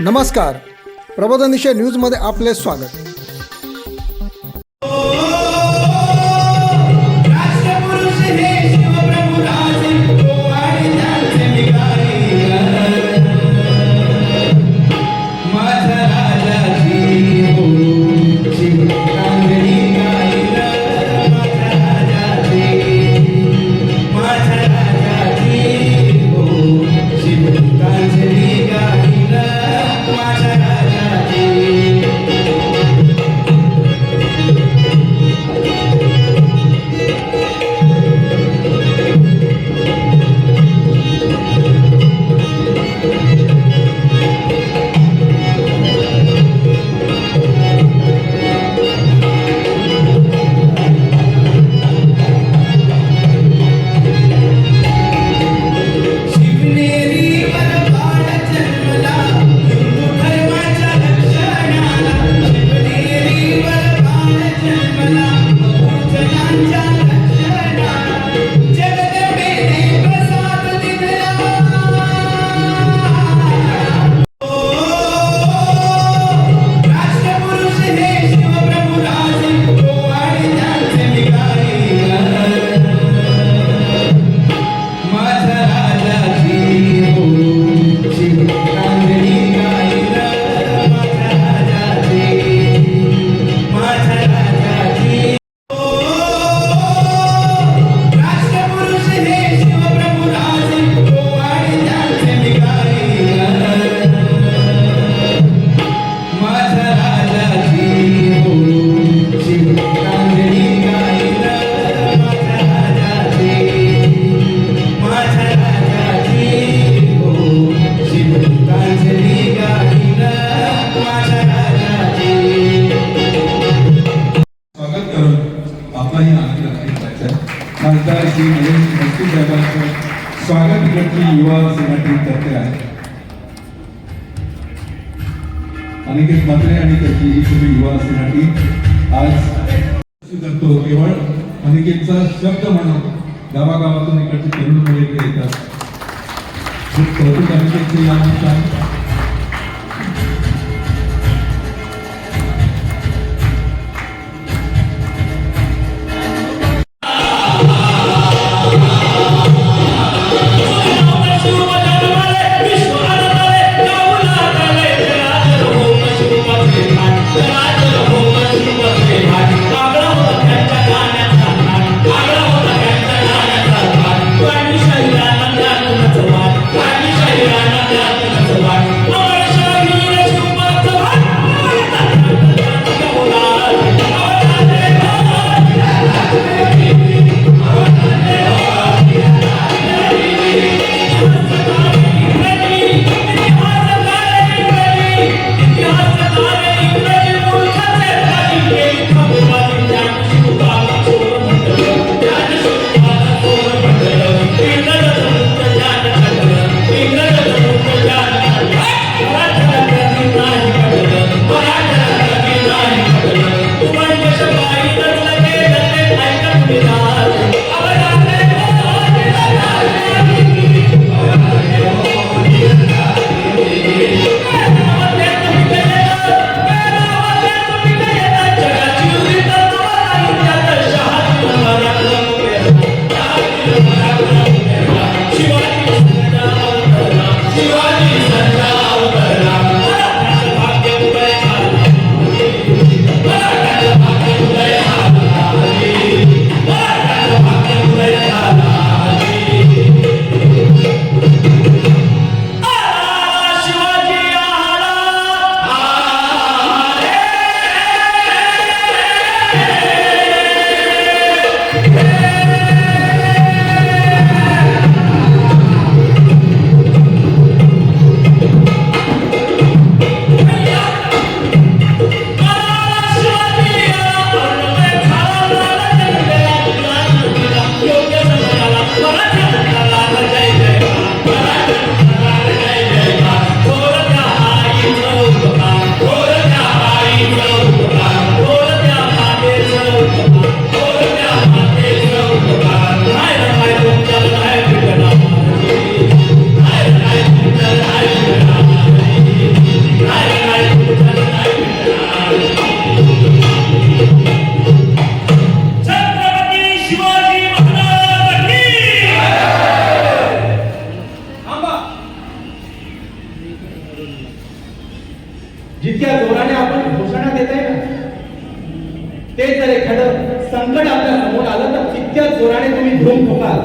नमस्कार. प्रबोधनिशय न्यूजमध्ये आपले स्वागत. आपलाही आनंद व्यक्त खासदार श्री नरेश भक्ती साहेबांचं स्वागत इकडची युवा सेना टीम करते आहे अनिकेत मात्रे आणि त्याची ही तुम्ही युवा सेना टीम आज करतो केवळ अनिकेतचा शब्द म्हणून गावागावातून इकडची तरुण मुले येतात खूप कौतुक अनिकेतचे या जितक्या जोराने आपण घोषणा देत आहे ना ते जर एखादं संकट आपल्यासमोर आलं तर तितक्या जोराने तुम्ही धूम ठोकाल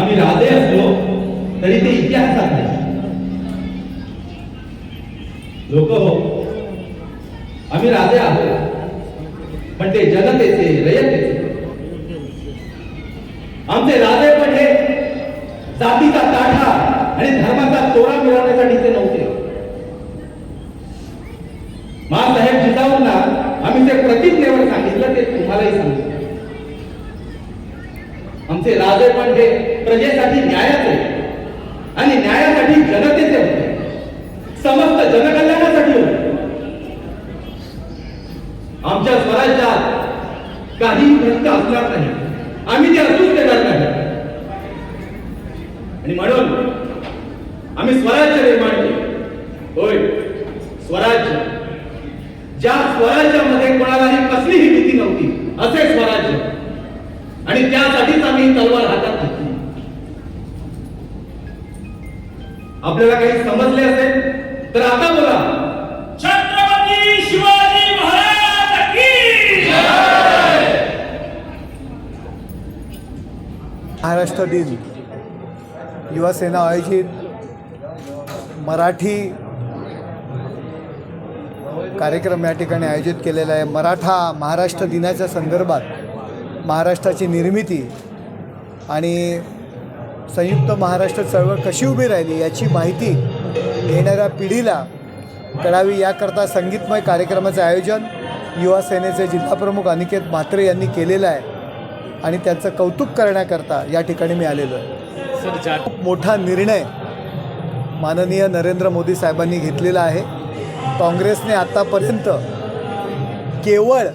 आम्ही राधे असलो तरी ते इतिहासात नाही. लोक हो आम्ही राधे आहोत पण ते जनतेचे रयतेचे. आमचे राधे पण हे जातीचा ताठा आणि धर्माचा तोरा मिळवण्यासाठी ते नव्हते. महासाहेब जिजाऊंना आम्ही ते प्रतिज्ञेवर सांगितलं ते तुम्हालाही सांगितलं. आमचे राजे पण हे प्रजेसाठी न्यायाचे आणि न्यायासाठी जनतेचे होते. समस्त जनकल्याणासाठी होते. आमच्या स्वराज्यात काही भ्रष्ट असणार नाही. आम्ही ते असूच देणार नाही. आणि म्हणून आम्ही स्वराज्य निर्माण केले. होय स्वराज्य. ज्या स्वराज्यामध्ये कोणालाही कसलीही भीती नव्हती असे स्वराज्य. आणि त्यासाठीच आम्ही तलवार हातात घेतली. आपल्याला काही समजले असेल तर आता बोला. छत्रपती शिवाजी महाराज की महाराष्ट्र दिन युवा सेना आयोजित मराठी कार्यक्रम या ठिकाणी आयोजित केलेला आहे. मराठा महाराष्ट्र दिनाच्या संदर्भात महाराष्ट्राची निर्मिती आणि संयुक्त महाराष्ट्र चळवळ कशी उभी राहिली याची माहिती येणाऱ्या पिढीला कळावी. याकरता संगीतमय कार्यक्रमाचं आयोजन युवा सेनेचे जिल्हाप्रमुख अनिकेत म्हात्रे यांनी केलेलं आहे आणि त्यांचं कौतुक करण्याकरता या ठिकाणी मी आलेलो आहे. खूप मोठा निर्णय माननीय नरेंद्र मोदी साहेबांनी घेतलेला आहे. काँग्रेसने आत्तापर्यंत केवळ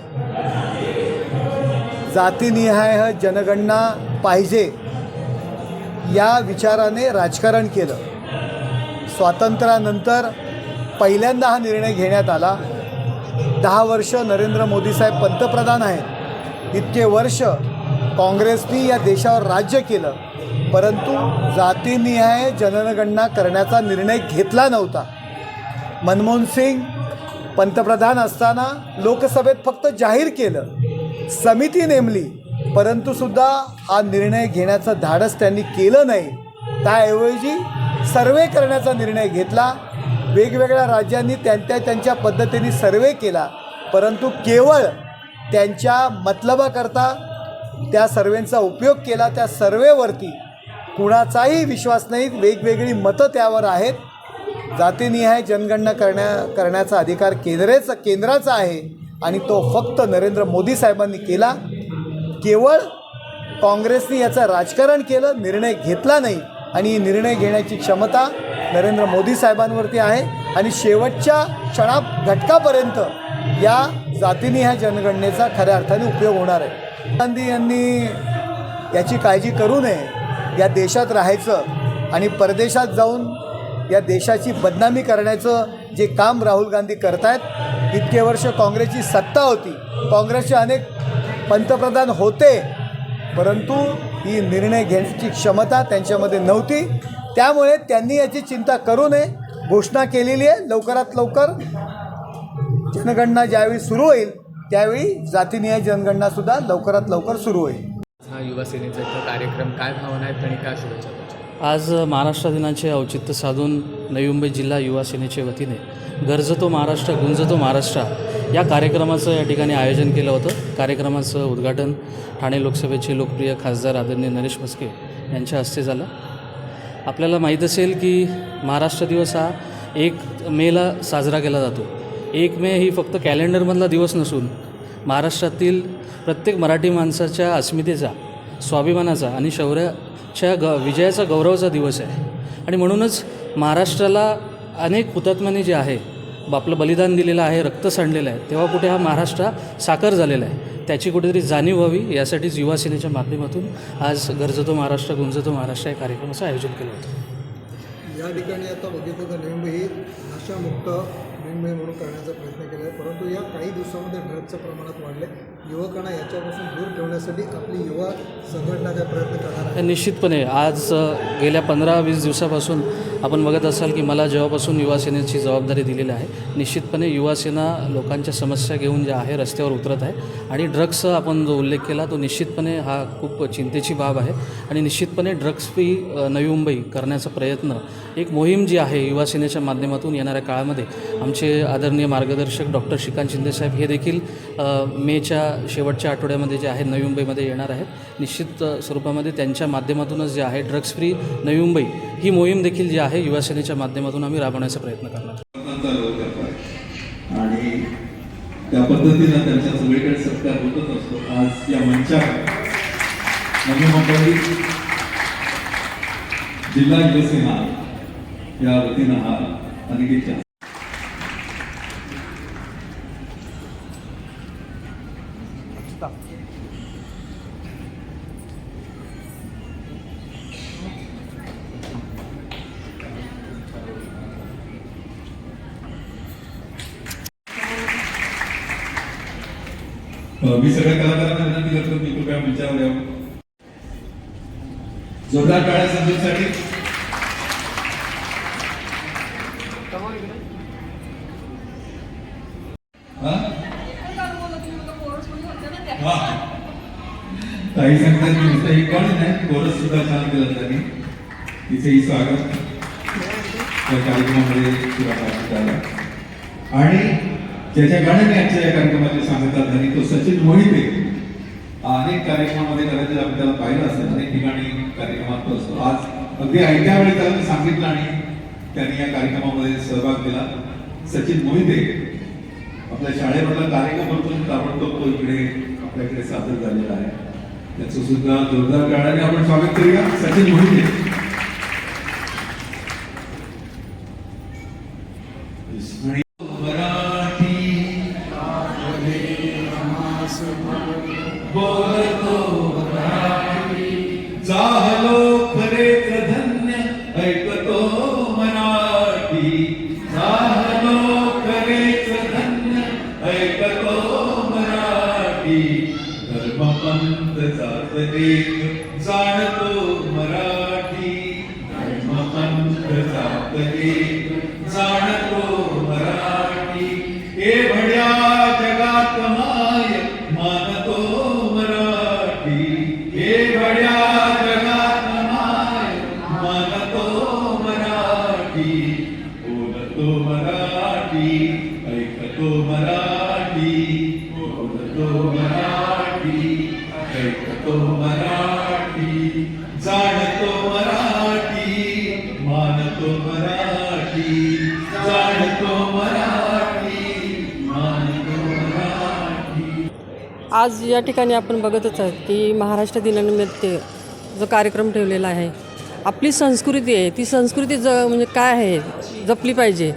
जातीनिहाय जनगणना पाहिजे या विचाराने राजकारण केलं. स्वातंत्र्यानंतर पहिल्यांदा हा निर्णय घेण्यात आला. दहा वर्ष नरेंद्र मोदी साहेब पंतप्रधान आहेत. इतके वर्ष काँग्रेसनी या देशावर राज्य केलं. परंतु जातीनिहाय जनगणना करण्याचा निर्णय घेतला नव्हता. मनमोहन सिंग पंतप्रधान असताना लोकसभेत फक्त जाहीर केलं. समिती नेमली परंतु सुद्धा हा निर्णय घेण्याचं धाडस त्यांनी केलं नाही. त्याऐवजी सर्वे करण्याचा निर्णय घेतला. वेगवेगळ्या राज्यांनी त्यांच्या त्यांच्या पद्धतीने सर्वे केला. परंतु केवळ त्यांच्या मतलबाकरता त्या सर्वेंचा उपयोग केला त्या सर्वेवरती. कुणाचाही विश्वास नाही वेगवेगळी मतं त्यावर आहेत. जातीनिहाय जनगणना करण्या करण्याचा अधिकार केंद्रेचा केंद्राचा आहे आणि तो फक्त नरेंद्र मोदी साहेबांनी केला. केवळ काँग्रेसने याचं राजकारण केलं निर्णय घेतला नाही आणि निर्णय घेण्याची क्षमता नरेंद्र मोदी साहेबांवरती आहे आणि शेवटच्या क्षणा घटकापर्यंत या जातीनिहाय जनगणनेचा खऱ्या अर्थाने उपयोग होणार आहे. गांधी यांनी याची काळजी करू नये. या देशात राहायचं आणि परदेशात जाऊन या देशाची बदनामी करण्याचं जे काम राहुल गांधी करतायत इतके वर्ष काँग्रेसची सत्ता होती. काँग्रेसचे अनेक पंतप्रधान होते परंतु ही निर्णय घेण्याची क्षमता त्यांच्यामध्ये नव्हती. त्यामुळे त्यांनी याची चिंता करू नये घोषणा केलेली आहे. लवकरात लवकर जनगणना ज्यावेळी सुरू होईल त्यावेळी जातीनिहाय जनगणनासुद्धा लवकरात लवकर सुरू होईल. हा युवा सेनेचा कार्यक्रम काय भावना आहेत आणि काय शुभेच्छा आज महाराष्ट्र दिनाचे औचित्य साधून नवी मुंबई जिल्हा युवा सेनेच्या वतीने गरजतो महाराष्ट्र गुंजतो महाराष्ट्र या कार्यक्रमाचं या ठिकाणी आयोजन केलं होतं. कार्यक्रमाचं उद्घाटन ठाणे लोकसभेचे लोकप्रिय खासदार आदरणीय नरेश मस्के यांच्या हस्ते झालं. आपल्याला माहीत असेल की महाराष्ट्र दिवस हा एक मेला साजरा केला जातो. एक मे ही फक्त कॅलेंडरमधला दिवस नसून महाराष्ट्रातील प्रत्येक मराठी माणसाच्या अस्मितेचा स्वाभिमानाचा आणि शौर्याच्या ग विजयाचा गौरवाचा दिवस आहे. आणि म्हणूनच महाराष्ट्राला अनेक हुतात्म्याने जे आहे आपलं बलिदान दिलेलं आहे रक्त सांडलेलं आहे तेव्हा कुठे हा महाराष्ट्र साकार झालेला आहे त्याची कुठेतरी जाणीव व्हावी यासाठीच युवा सेनेच्या माध्यमातून आज गरजतो महाराष्ट्र गुंजतो महाराष्ट्र या कार्यक्रमाचं आयोजन केलं होतं. या ठिकाणी आता बघितलं तर नेहमी ही नशामुक्त म्हणून करण्याचा प्रयत्न केला आहे परंतु या काही दिवसामध्ये ड्रग्जचं प्रमाणात वाढले. युवकांना याच्यापासून दूर ठेवण्यासाठी आपली युवा संघटना काय प्रयत्न करणार आहे? निश्चितपणे. आज गेल्या पंधरा वीस दिवसापासून आपण बघत असाल की मला जेव्हापासून युवासेनेची जबाबदारी दिलेली आहे निश्चितपणे युवासेना लोकांच्या समस्या घेऊन जे आहे रस्त्यावर उतरत आहे. आणि ड्रग्सचा आपण जो उल्लेख केला तो निश्चितपणे हा खूप चिंतेची बाब आहे. आणि निश्चितपणे ड्रग्स फ्री नवी मुंबई करण्याचा प्रयत्न एक मोहीम जी आहे युवासेनेच्या माध्यमातून येणाऱ्या काळामध्ये आमचे आदरणीय मार्गदर्शक डॉक्टर श्रीकांत शिंदेसाहेब हे देखील मेच्या शेवटच्या आठवड्यामध्ये जे आहे नवी मुंबईमध्ये येणार आहेत. निश्चित स्वरूपामध्ये त्यांच्या माध्यमातूनच जे आहे ड्रग्ज फ्री नवी मुंबई ही मोहीम देखील जी आहे युवा सेनेच्या माध्यमातून आम्ही राबवण्याचा प्रयत्न करणार आणि त्या पद्धतीनं त्यांच्या सगळीकडे सत्कार होतच असतो. आज या मंचावर नवी मुंबई जिल्हा युवसेना या वतीनं हा अनिकेतच्या अ, मी सगळ्या कलाकारांना विनंती करतो की कृपया मंचावर यावं जोरदार टाळ्या संदीपसाठी हा? हा. सांगतात की नुसतं हे गाणं नाही कोरस सुद्धा छान केलं त्यांनी. तिचेही स्वागत. त्या कार्यक्रमामध्ये तुला आणि ज्याच्या गाण्याने आजच्या या कार्यक्रमाचे सांगतात आणि तो सचिन मोहिते. अनेक कार्यक्रमामध्ये कदाचित आपण त्याला पाहिलं असेल. अनेक ठिकाणी कार्यक्रमात तो असतो. आज अगदी ऐक्या वेळी त्याला सांगितलं आणि त्यांनी या कार्यक्रमामध्ये सहभाग केला. सचिन मोहिते. आपल्या शाळेमधला कार्यक्रम म्हणून ताबडतोब तो इकडे आपल्याकडे सादर झालेला आहे. त्याचं सुद्धा जोरदार टाळ्याने आपण स्वागत करूया. सचिन मोहिते. धर्मपंत जात एक जाणतो मरा मराठी जाणतो मराठी मानतो मराठी जाणतो मराठी मानतो मराठी. आज या ठिकाणी आपण बघतच आहोत की महाराष्ट्र दिनानिमित्त जो कार्यक्रम ठेवलेला आहे आपली संस्कृती आहे ती संस्कृती ज म्हणजे काय आहे जपली पाहिजे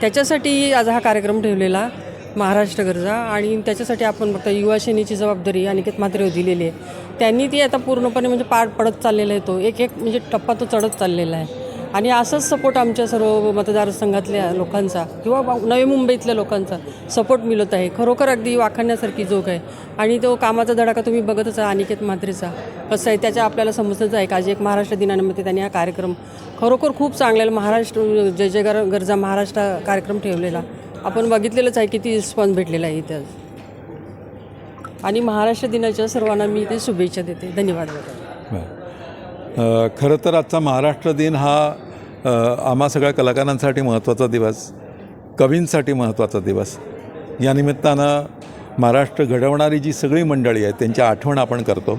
त्याच्यासाठी आज हा कार्यक्रम ठेवलेला महाराष्ट्र गरजा आणि त्याच्यासाठी आपण बघता युवा सेनेची जबाबदारी अनिकेत म्हात्रेवर हो दिलेली आहे. त्यांनी ती आता पूर्णपणे म्हणजे पार पडत चाललेला आहे तो. एक एक म्हणजे टप्पा तो चढत चाललेला आहे. आणि असाच सपोर्ट आमच्या सर्व मतदारसंघातल्या लोकांचा किंवा नवी मुंबईतल्या लोकांचा सपोर्ट मिळत आहे. खरोखर अगदी वाखाणण्यासारखी जोग आहे. आणि तो कामाचा धडाका तुम्ही बघतच आहे अनिकेत म्हात्रेचा. कसं आहे त्याच्या आपल्याला समजतच आहे का? आज एक महाराष्ट्र दिनानिमित्त त्यांनी हा कार्यक्रम खरोखर खूप चांगलेला महाराष्ट्र जय जय गरजा महाराष्ट्र कार्यक्रम ठेवलेला. आपण बघितलेलंच आहे किती रिस्पॉन्स भेटलेला आहे इथे. आज. आणि महाराष्ट्र दिनाच्या सर्वांना मी ते शुभेच्छा देते. धन्यवाद. खरं तर आजचा महाराष्ट्र दिन हा आम्हा सगळ्या कलाकारांसाठी महत्त्वाचा दिवस कवींसाठी महत्त्वाचा दिवस. या निमित्तानं महाराष्ट्र घडवणारी जी सगळी मंडळी आहेत त्यांची आठवण आपण करतो.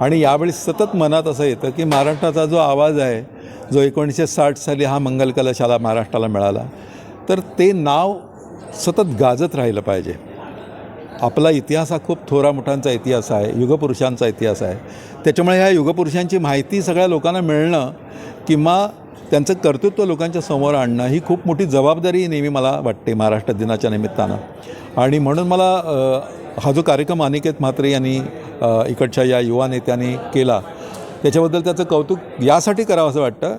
आणि यावेळी सतत मनात असं येतं की महाराष्ट्राचा जो आवाज आहे जो एकोणीसशे साठ साली हा मंगल कलशाला महाराष्ट्राला मिळाला तर ते नाव सतत गाजत राहिलं पाहिजे. आपला इतिहास हा खूप थोरा मोठ्यांचा इतिहास आहे युगपुरुषांचा इतिहास आहे. त्याच्यामुळे ह्या युगपुरुषांची माहिती सगळ्या लोकांना मिळणं किंवा त्यांचं कर्तृत्व लोकांच्या समोर आणणं ही खूप मोठी जबाबदारी नेहमी मला वाटते महाराष्ट्र दिनाच्या निमित्तानं. आणि म्हणून मला हा जो कार्यक्रम अनिकेत म्हात्रे यांनी इकडच्या या युवा नेत्यांनी केला त्याच्याबद्दल त्याचं कौतुक यासाठी करावं असं वाटतं.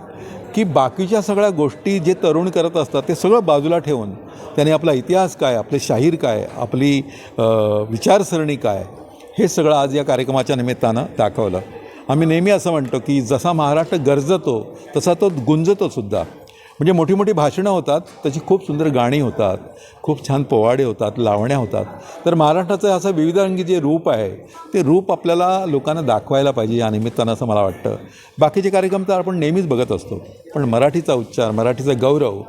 की बाकीच्या सगळ्या गोष्टी जे तरुण करत असतात ते सगळं बाजूला ठेवून त्याने आपला इतिहास काय आपले शाहीर काय आपली विचारसरणी काय हे सगळं आज या कार्यक्रमाच्या निमित्तानं दाखवलं. आम्ही नेहमी असं म्हणतो की जसा महाराष्ट्र गरजतो तसा तो गुंजतो सुद्धा. म्हणजे मोठी मोठी भाषणं होतात त्याची खूप सुंदर गाणी होतात खूप छान पोवाडे होतात लावण्या होतात. तर महाराष्ट्राचं असं विविधांगी जे रूप आहे ते रूप आपल्याला लोकांना दाखवायला पाहिजे या निमित्तानं असं मला वाटतं. बाकीचे कार्यक्रम तर आपण नेहमीच बघत असतो पण मराठीचा उच्चार मराठीचा गौरव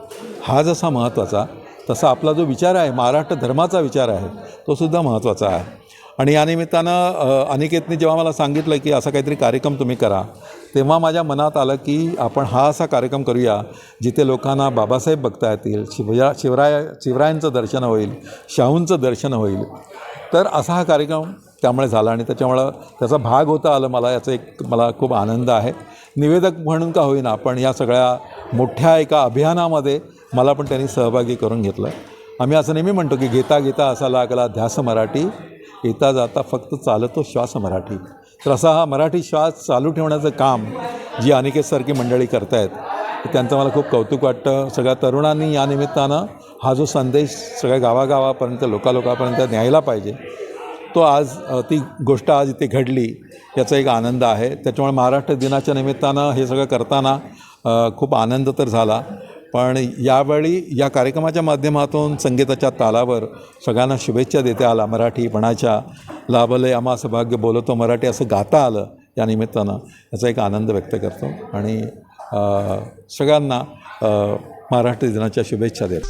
हा जसा महत्त्वाचा तसा आपला जो विचार आहे महाराष्ट्र धर्माचा विचार आहे तो सुद्धा महत्त्वाचा आहे. आणि या निमित्तानं अनिकेतने जेव्हा मला सांगितलं की असा काहीतरी कार्यक्रम तुम्ही करा तेव्हा माझ्या मनात आलं की आपण हा असा कार्यक्रम करूया जिथे लोकांना बाबासाहेब बघता येतील शिवया शिवराय शिवरायांचं दर्शन होईल शाहूंचं दर्शन होईल. तर असा हा कार्यक्रम त्यामुळे झाला आणि त्याच्यामुळं त्याचा भाग होता आलं मला याचा एक मला खूप आनंद आहे. निवेदक म्हणून का होईना पण या सगळ्या मोठ्या एका अभियानामध्ये मला पण त्यांनी सहभागी करून घेतलं. आम्ही असं नेहमी म्हणतो की घेता घेता असा लागला ध्यास मराठी येता जाता फक्त चालतो श्वास मराठी. तर असा हा मराठी श्वास चालू ठेवण्याचं काम जी अनिकेतसारखी मंडळी करतायत त्यांचं मला खूप कौतुक वाटतं. सगळ्या तरुणांनी या निमित्तानं हा जो संदेश सगळ्या गावागावापर्यंत लोकालोकापर्यंत न्यायला पाहिजे तो आज ती गोष्ट आज इथे घडली याचा एक आनंद आहे. त्याच्यामुळे महाराष्ट्र दिनाच्या निमित्तानं हे सगळं करताना खूप आनंद तर झाला. पण यावेळी या कार्यक्रमाच्या माध्यमातून संगीताच्या तालावर सगळ्यांना शुभेच्छा देता आला. मराठीपणाच्या लाभले आम्हा असं भाग्य बोलतो. मराठी असं गाता आलं या निमित्तानं. याचा एक आनंद व्यक्त करतो आणि सगळ्यांना मराठी महाराष्ट्र दिनाच्या शुभेच्छा देतो.